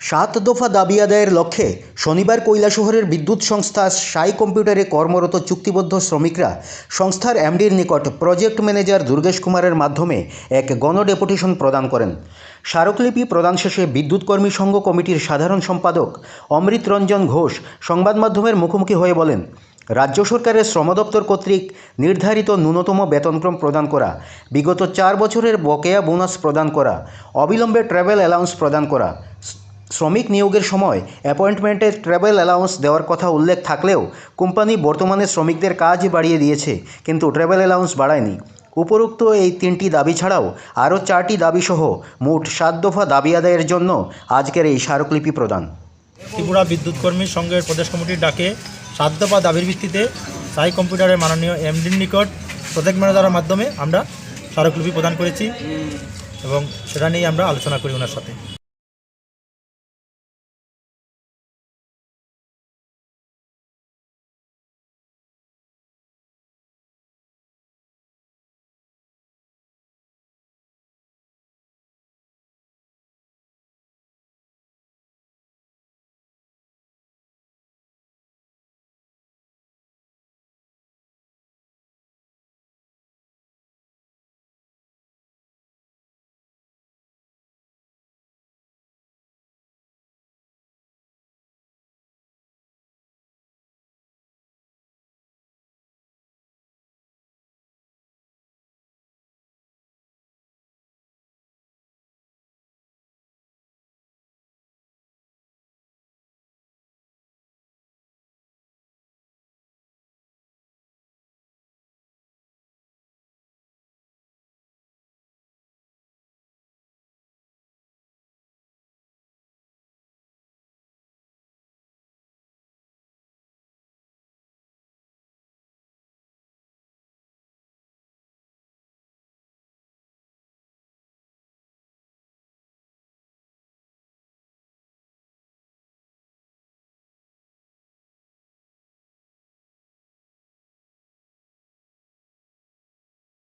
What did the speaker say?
সাত দফা দাবি আদায়ের লক্ষ্যে শনিবার কৈলাসহরের বিদ্যুৎ সংস্থা সাই কম্পিউটারে কর্মরত চুক্তিবদ্ধ শ্রমিকরা সংস্থার এমডির নিকট প্রজেক্ট ম্যানেজার দুর্গেশ কুমারের মাধ্যমে এক গণডেপুটেশন প্রদান করেন। স্মারকলিপি প্রদান শেষে বিদ্যুৎ কর্মী সংঘ কমিটির সাধারণ সম্পাদক অমৃত রঞ্জন ঘোষ সংবাদ মাধ্যমের মুখোমুখি হয়ে বলেন, রাজ্য সরকারের শ্রম দপ্তর কর্তৃক নির্ধারিত ন্যূনতম বেতনক্রম প্রদান করা, বিগত চার বছরের বকেয়া বোনাস প্রদান করা, অবিলম্বে ট্রাভেল অ্যালাউন্স প্রদান করা শ্রমিক নিয়োগের সময় অ্যাপয়েন্টমেন্টে ট্রাভেল অ্যালাউন্স দেওয়ার কথা উল্লেখ থাকলেও কোম্পানি বর্তমানে শ্রমিকদের কাজ বাড়িয়ে দিয়েছে, কিন্তু ট্রাভেল অ্যালাউন্স বাড়ায়নি। উপরোক্ত এই তিনটি দাবি ছাড়াও আরও চারটি দাবিসহ মোট সাত দফা দাবি আদায়ের জন্য আজকের এই স্মারকলিপি প্রদান। ত্রিপুরা বিদ্যুৎ কর্মী সংঘের প্রদেশ কমিটির ডাকে সাত দফা দাবির ভিত্তিতে সাই কম্পিউটারের মাননীয় এমডির নিকট প্রজেক্ট ম্যানেজারের মাধ্যমে আমরা স্মারকলিপি প্রদান করেছি এবং সেটা নিয়ে আমরা আলোচনা করি ওনার সাথে।